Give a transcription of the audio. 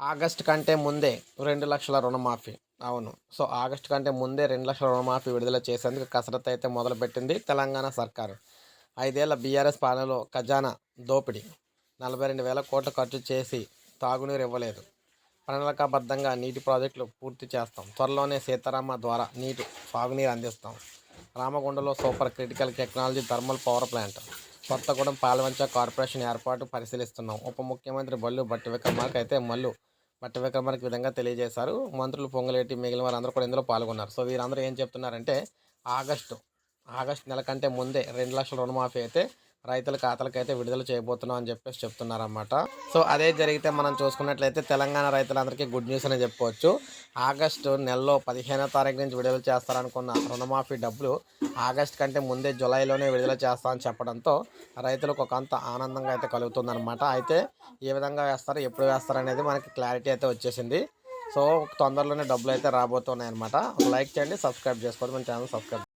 August కంటే ముందే రెండు లక్షల రుణమాఫీ. అవును. సో ఆగస్ట్ కంటే ముందే రెండు లక్షల రుణమాఫీ విడుదల చేసేందుకు కసరత్తు అయితే మొదలుపెట్టింది తెలంగాణ సర్కారు. ఐదేళ్ళ బీఆర్ఎస్ పాలనలో ఖజానా దోపిడీ. నలభై రెండు వేల కోట్లు ఖర్చు చేసి తాగునీరు ఇవ్వలేదు. ప్రణాళికాబద్ధంగా నీటి ప్రాజెక్టులు పూర్తి చేస్తాం. త్వరలోనే సీతారామ ద్వారా నీటి సాగునీరు అందిస్తాం. రామగుండలో super critical technology thermal power plant Kothagudem Palvancha corporation ఏర్పాటు పరిశీలిస్తున్నాం. ఉప ముఖ్యమంత్రి బల్లు బట్టి విక్రమార్క అయితే మల్లు బట్టి విక్రమార్క విధంగా తెలియజేశారు. మంత్రులు పొంగలేటి మిగిలిన వారందరూ కూడా ఇందులో పాల్గొన్నారు. సో వీరందరూ ఏం చెప్తున్నారంటే ఆగస్టు ఆగస్టు నెల కంటే ముందే రెండు లక్షల రుణమాఫీ అయితే రైతుల ఖాతాలకు అయితే విడుదల చేయబోతున్నాం అని చెప్పేసి చెప్తున్నారన్నమాట. సో అదే జరిగితే మనం చూసుకున్నట్లయితే తెలంగాణ రైతులందరికీ గుడ్ న్యూస్ అని చెప్పుకోవచ్చు ఆగస్టు నెలలో పదిహేనో తారీఖు నుంచి విడుదల చేస్తారనుకున్న రుణమాఫీ డబ్బులు ఆగస్ట్ కంటే ముందే జూలైలోనే విడుదల చేస్తామని చెప్పడంతో రైతులకు ఒక అంత ఆనందంగా అయితే కలుగుతుందన్నమాట. అయితే ఏ విధంగా వేస్తారు ఎప్పుడు వేస్తారు అనేది మనకి క్లారిటీ అయితే వచ్చేసింది. సో తొందరలోనే డబ్బులు అయితే రాబోతున్నాయి అనమాట లైక్ చేయండి సబ్స్క్రైబ్ చేసుకోండి మన ఛానల్ సబ్స్క్రైబ్